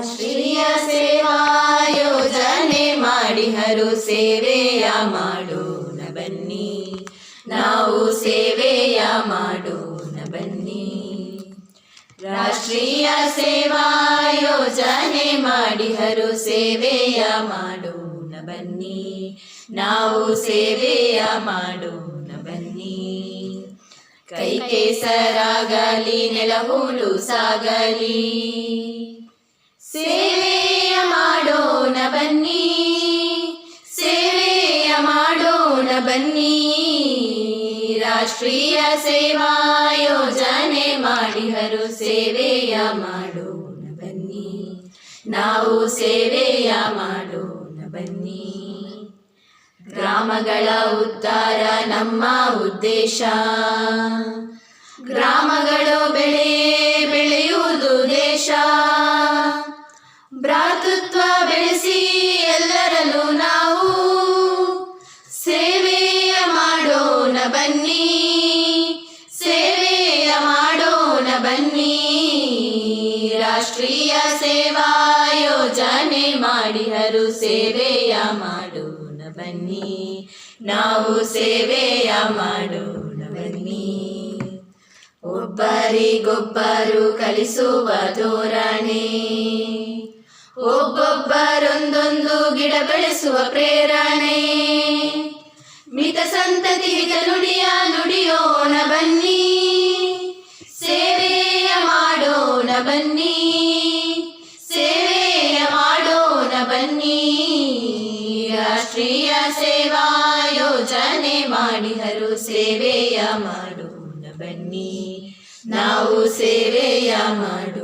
ರಾಷ್ಟ್ರೀಯ ಸೇವಾ ಯೋಜನೆ ಮಾಡಿಹರು ಸೇವೆಯ ಮಾಡೋಣ ಬನ್ನಿ. ನಾವು ಸೇವೆಯ ಮಾಡೋಣ ಬನ್ನಿ. ರಾಷ್ಟ್ರೀಯ ಸೇವಾ ಯೋಜನೆ ಮಾಡಿಹರು ಸೇವೆಯ ಮಾಡೋಣ ಬನ್ನಿ. ನಾವು ಸೇವೆಯ ಮಾಡೋಣ ಬನ್ನಿ. ಕೈ ಕೇಸರಾಗಲಿ ನೆಲಹೂಲು ಸಾಗಲಿ. ಸೇವೆಯ ಮಾಡೋಣ ಬನ್ನಿ. ಸೇವೆಯ ಮಾಡೋಣ ಬನ್ನಿ. ರಾಷ್ಟ್ರೀಯ ಸೇವಾ ಯೋಜನೆ ಮಾಡಿಹರು ಸೇವೆಯ ಮಾಡೋಣ ಬನ್ನಿ. ನಾವು ಸೇವೆಯ ಮಾಡೋಣ ಬನ್ನಿ. ಗ್ರಾಮಗಳ ಉದ್ಧಾರ ನಮ್ಮ ಉದ್ದೇಶ. ಗ್ರಾಮಗಳು ಬೆಳೆ ಭ್ರಾತೃತ್ವ ಬೆಳೆಸಿ ಎಲ್ಲರಲ್ಲೂ ನಾವು ಸೇವೆಯ ಮಾಡೋಣ ಬನ್ನಿ, ಸೇವೆಯ ಮಾಡೋಣ ಬನ್ನಿ, ರಾಷ್ಟ್ರೀಯ ಸೇವಾ ಯೋಜನೆ ಮಾಡಿಹರು ಸೇವೆಯ ಮಾಡೋಣ ಬನ್ನಿ, ನಾವು ಸೇವೆಯ ಮಾಡೋಣ ಬನ್ನಿ. ಒಬ್ಬರಿಗೊಬ್ಬರು ಕಲಿಸುವ ಧೋರಣೆ ಒಬ್ಬೊಬ್ಬರೊಂದೊಂದು ಗಿಡ ಬೆಳೆಸುವ ಪ್ರೇರಣೆ. ಮಿತ ಸಂತತಿ ಹಿತ ನುಡಿಯ ನುಡಿಯೋಣ ಬನ್ನಿ. ಸೇವೆಯ ಮಾಡೋಣ ಬನ್ನಿ. ಸೇವೆಯ ಮಾಡೋಣ ಬನ್ನಿ. ರಾಷ್ಟ್ರೀಯ ಸೇವಾ ಯೋಜನೆ ಮಾಡಿದರು ಸೇವೆಯ ಮಾಡೋಣ ಬನ್ನಿ. ನಾವು ಸೇವೆಯ ಬನ್ನಿ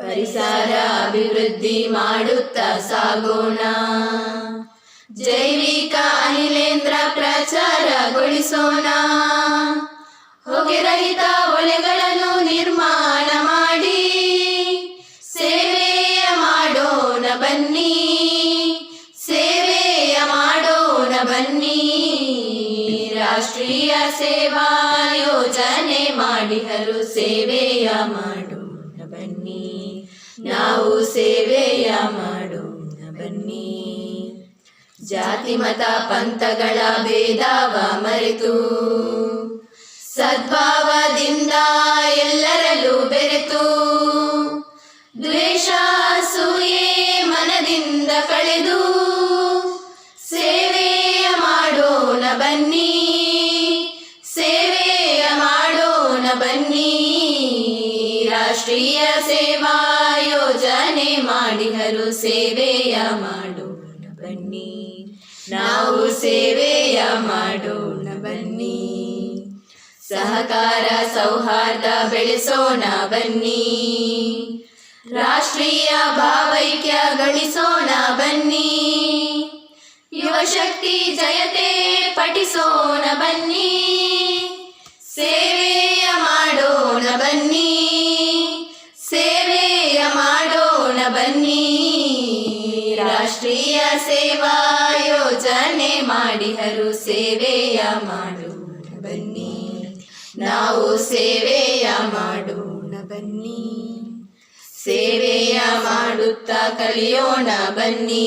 ಪರಿಸರ ಅಭಿವೃದ್ಧಿ ಮಾಡುತ್ತಾ ಸಾಗೋಣ. ಜೈವಿಕ ಅನಿಲೇಂದ್ರ ಪ್ರಚಾರಗೊಳಿಸೋಣ. ಹೊಗೆ ರಹಿತ ಒಲೆಗಳನ್ನು ನಿರ್ಮಾಣ ಮಾಡಿ, ಸೇವೆಯ ಮಾಡೋಣ ಬನ್ನಿ. ಸೇವೆಯ ಮಾಡೋಣ ಬನ್ನಿ. ರಾಷ್ಟ್ರೀಯ ಸೇವಾ ಯೋಜನೆ ಮಾಡಿಹರು ಸೇವೆಯ ಬನ್ನಿ ನಾವು ಸೇವೆಯ ಮಾಡೋಣ ಬನ್ನಿ. ಜಾತಿ ಮತ ಪಂಥಗಳ ಭೇದಾವ ಮರೆತು, ಸದ್ಭಾವದಿಂದ ಎಲ್ಲರಲ್ಲೂ ಬೆರೆತು, ದ್ವೇಷ ಮನದಿಂದ ಕಳೆದು ಸೇವೆಯ ಮಾಡೋಣ ಬನ್ನಿ. ಸೇವೆಯ ಮಾಡೋಣ ಬನ್ನಿ. ರಾಷ್ಟ್ರೀಯ ಸೇವಾ ಯೋಜನೆ ಮಾಡಿದರು, ಸೇವೆಯ ಮಾಡೋಣ ಬನ್ನಿ. ನಾವು ಸೇವೆಯ ಮಾಡೋಣ ಬನ್ನಿ. ಸಹಕಾರ, ಸೌಹಾರ್ದ ಬೆಳೆಸೋಣ ಬನ್ನಿ. ರಾಷ್ಟ್ರೀಯ ಭಾವೈಕ್ಯ ಗಳಿಸೋಣ ಬನ್ನಿ. ಯುವಶಕ್ತಿ ಜಯತೆ ಪಠಿಸೋಣ ಬನ್ನಿ. ರಾಷ್ಟ್ರೀಯ ಸೇವಾ ಯೋಜನೆ ಮಾಡಿಹರು, ಸೇವೆಯ ಮಾಡೋಣ ಬನ್ನಿ. ನಾವು ಸೇವೆಯ ಮಾಡೋಣ ಬನ್ನಿ. ಸೇವೆಯ ಮಾಡುತ್ತಾ ಕಲಿಯೋಣ ಬನ್ನಿ.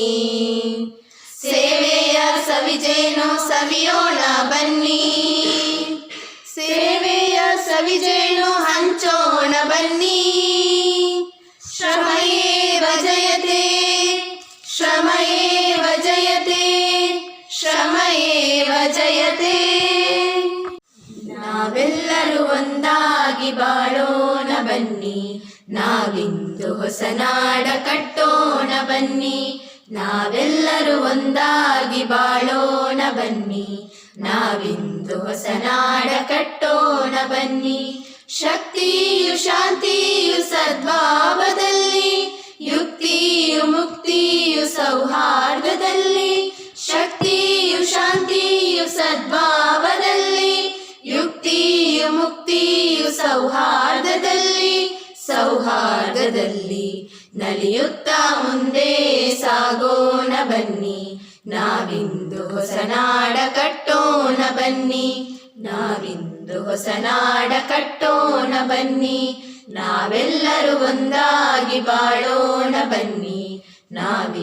ಸೇವೆಯ ಸವಿಜೇನೋ ಸವಿಯೋಣ ಬನ್ನಿ. ಬಾಳೋಣ ಬನ್ನಿ. ನಾವಿಂದು ಹೊಸ ನಾಡ ಕಟ್ಟೋಣ ಬನ್ನಿ. ನಾವೆಲ್ಲರೂ ಒಂದಾಗಿ ಬಾಳೋಣ ಬನ್ನಿ. ನಾವಿಂದು ಹೊಸ ನಾಡ ಕಟ್ಟೋಣ ಬನ್ನಿ. ಶಕ್ತಿಯು ಶಾಂತಿಯು ಸದ್ಭಾವದಲ್ಲಿ, ಯುಕ್ತಿಯು ಮುಕ್ತಿಯು ಸೌಹಾರ್ದದಲ್ಲಿ ನಲಿಯುತ್ತಾ ಮುಂದೆ ಸಾಗೋಣ ಬನ್ನಿ. ನಾವಿಂದು ಹೊಸ ನಾಡ ಕಟ್ಟೋಣ ಬನ್ನಿ. ನಾವಿಂದು ಹೊಸ ನಾಡ ಕಟ್ಟೋಣ ಬನ್ನಿ. ನಾವೆಲ್ಲರೂ ಒಂದಾಗಿ ಬಾಳೋಣ ಬನ್ನಿ. ನಾವಿ